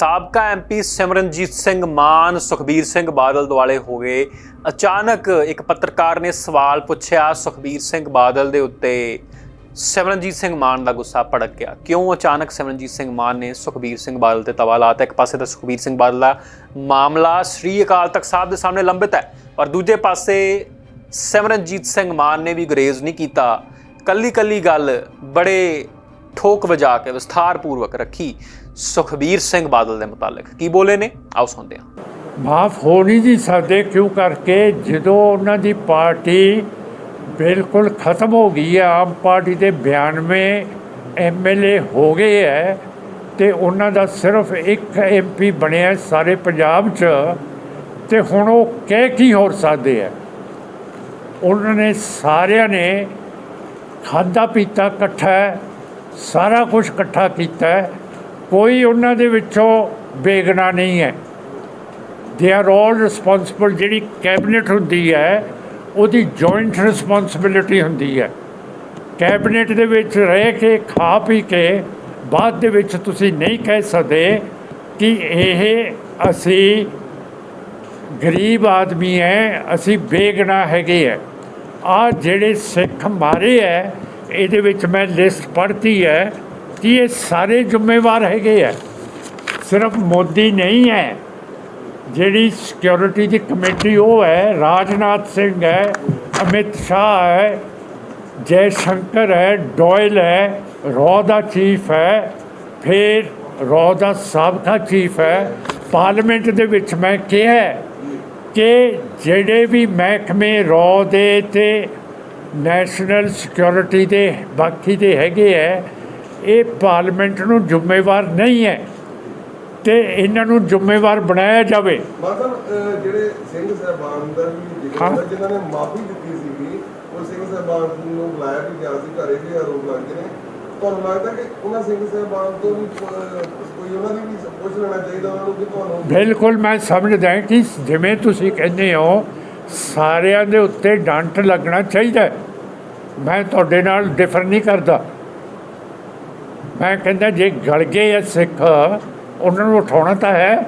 ਸਾਬਕਾ ਐਮਪੀ ਸਿਮਰਨਜੀਤ ਸਿੰਘ ਮਾਨ, ਸੁਖਬੀਰ ਸਿੰਘ ਬਾਦਲ ਦੁਆਲੇ ਹੋ ਗਏ। ਅਚਾਨਕ ਇੱਕ ਪੱਤਰਕਾਰ ਨੇ ਸਵਾਲ ਪੁੱਛਿਆ, ਸੁਖਬੀਰ ਸਿੰਘ ਬਾਦਲ ਦੇ ਉੱਤੇ ਸਿਮਰਨਜੀਤ ਸਿੰਘ ਮਾਨ ਦਾ ਗੁੱਸਾ ਭੜਕ ਗਿਆ। ਕਿਉਂ ਅਚਾਨਕ ਸਿਮਰਨਜੀਤ ਸਿੰਘ ਮਾਨ ਨੇ ਸੁਖਬੀਰ ਸਿੰਘ ਬਾਦਲ ਤੇ ਤਵਾ ਲਾਤਾ? ਇੱਕ ਪਾਸੇ ਤਾਂ ਸੁਖਬੀਰ ਸਿੰਘ ਬਾਦਲ ਦਾ ਮਾਮਲਾ ਸ੍ਰੀ ਅਕਾਲ ਤਖਤ ਸਾਹਿਬ ਦੇ ਸਾਹਮਣੇ ਲੰਬਿਤ ਹੈ, ਔਰ ਦੂਜੇ ਪਾਸੇ ਸਿਮਰਨਜੀਤ ਸਿੰਘ ਮਾਨ ਨੇ ਵੀ ਗਰੇਜ਼ ਨਹੀਂ ਕੀਤਾ। ਕੱਲੀ ਕੱਲੀ ਗੱਲ ਬੜੇ ਠੋਕ ਵਜਾ ਕੇ ਵਿਸਥਾਰਪੂਰਵਕ ਰੱਖੀ ਸੁਖਬੀਰ ਸਿੰਘ ਬਾਦਲ ਦੇ ਮੁਤਾਲਕ। ਕੀ ਬੋਲੇ ਨੇ? ਆਓ ਸੁਣਦੇ ਹਾਂ। ਮਾਫ ਹੋ ਨਹੀਂ ਜੀ ਸਕਦੇ ਕਿਉਂ ਕਰਕੇ? ਜਦੋਂ ਉਹਨਾਂ ਦੀ ਪਾਰਟੀ ਬਿਲਕੁਲ ਖਤਮ ਹੋ ਗਈ ਹੈ, ਆਮ ਪਾਰਟੀ ਦੇ 92 ਐਮਐਲਏ ਹੋ ਗਏ ਹੈ ਤੇ ਉਹਨਾਂ ਦਾ ਸਿਰਫ ਇੱਕ ਐਮਪੀ ਬਣਿਆ ਸਾਰੇ ਪੰਜਾਬ 'ਚ, ਤੇ ਹੁਣ ਉਹ ਕਹਿ ਕੀ ਹੋਰ ਸਕਦੇ ਹੈ? ਉਹਨਾਂ ਨੇ ਸਾਰਿਆਂ ਨੇ ਖਾਦਾ ਪੀਤਾ ਇਕੱਠਾ ਸਾਰਾ ਕੁਝ ਇਕੱਠਾ ਕੀਤਾ ਹੈ। ਕੋਈ ਉਹਨਾਂ ਦੇ ਵਿੱਚੋਂ ਬੇਗਨਾ ਨਹੀਂ ਹੈ। ਦੇ ਆਰ ਆਲ ਰਿਸਪੌਂਸਿਬਲ ਜਿਹੜੀ ਕੈਬਨਿਟ ਹੁੰਦੀ ਹੈ, ਉਹਦੀ ਜੁਆਇੰਟ ਰਿਸਪੌਂਸਿਬਿਲਿਟੀ ਹੁੰਦੀ ਹੈ। ਕੈਬਨਿਟ ਦੇ ਵਿੱਚ ਰਹਿ ਕੇ, ਖਾ ਪੀ ਕੇ, ਬਾਅਦ ਦੇ ਵਿੱਚ ਤੁਸੀਂ ਨਹੀਂ ਕਹਿ ਸਕਦੇ ਕਿ ਇਹ ਅਸੀਂ ਗਰੀਬ ਆਦਮੀ ਹੈ, ਅਸੀਂ ਬੇਗਨਾ ਹੈਗੇ ਹੈ। ਆ ਜਿਹੜੇ ਸਿੱਖ ਮਾਰੇ ਹੈ ਇਹਦੇ ਵਿੱਚ ਮੈਂ ਲਿਸਟ ਪੜ੍ਹਤੀ ਹੈ ਕਿ ਇਹ ਸਾਰੇ ਜ਼ਿੰਮੇਵਾਰ ਹੈਗੇ ਹੈ ਸਿਰਫ ਮੋਦੀ ਨਹੀਂ ਹੈ, ਜਿਹੜੀ ਸਿਕਿਉਰਿਟੀ ਦੀ ਕਮੇਟੀ ਉਹ ਹੈ, ਰਾਜਨਾਥ ਸਿੰਘ ਹੈ, ਅਮਿਤ ਸ਼ਾਹ ਹੈ ਜੈ ਸ਼ੰਕਰ ਹੈ, ਡੋਇਲ ਹੈ, ਰੌ ਦਾ ਚੀਫ ਹੈ, ਫਿਰ ਰੌ ਦਾ ਸਾਬਕਾ ਚੀਫ ਹੈ। ਪਾਰਲੀਮੈਂਟ ਦੇ ਵਿੱਚ ਮੈਂ ਕਿਹਾ ਕਿ ਜਿਹੜੇ ਵੀ ਮਹਿਕਮੇ ਰੌ ਦੇ ਤੇ ਨੈਸ਼ਨਲ ਸਿਕਿਉਰਿਟੀ ਦੇ ਬਾਕੀ ਦੇ ਹੈਗੇ ਹੈ ਇਹ ਪਾਰਲੀਮੈਂਟ ਨੂੰ ਜ਼ਿੰਮੇਵਾਰ ਨਹੀਂ ਹੈ ਤੇ ਇਹਨਾਂ ਨੂੰ ਜ਼ਿੰਮੇਵਾਰ ਬਣਾਇਆ ਜਾਵੇ ਮਤਲਬ ਅਹ, ਜਿਹੜੇ ਸਿੰਘ ਸਾਹਿਬਾਨ ਦਾ ਵੀ ਜ਼ਿਕਰ ਹਾਂ। ਹੁੰਦਾ ਜਿਨ੍ਹਾਂ ਨੇ ਮਾਫੀ ਦਿੱਤੀ ਸੀਗੀ ਉਹ ਸਿੰਘ ਸਾਹਿਬਾਨ ਨੂੰ ਬੁਲਾਇਆ ਵੀ ਗਿਆ ਸੀ ਘਰੇ ਵੀ ਆਰੋਪ ਲੱਗਦੇ ਨੇ ਤੁਹਾਨੂੰ ਲੱਗਦਾ ਕਿ ਉਹਨਾਂ ਸਿੰਘ ਸਾਹਿਬਾਨ ਤੋਂ ਵੀ ਅਹ, ਕੋਈ ਉਹਨਾਂ ਦੀ ਵੀ ਪੁੱਛ ਲੈਣਾ ਚਾਹੀਦਾ ਉਹਨਾਂ ਨੂੰ ਕਿ ਤੁਹਾਨੂੰ ਬਿਲਕੁਲ ਮੈਂ ਸਮਝਦਾ ਕਿ ਜਿਵੇਂ ਤੁਸੀਂ ਕਹਿੰਦੇ ਹੋ ਸਾਰਿਆਂ ਦੇ ਉੱਤੇ ਡੰਟ ਲੱਗਣਾ ਚਾਹੀਦਾ ਮੈਂ ਤੁਹਾਡੇ ਨਾਲ ਡਿਫਰ ਨਹੀਂ ਕਰਦਾ। ਮੈਂ ਕਹਿੰਦਾ ਜੇ ਗਲ ਗਏ ਆ ਸਿੱਖ, ਉਹਨਾਂ ਨੂੰ ਉਠਾਉਣਾ ਤਾਂ ਹੈ।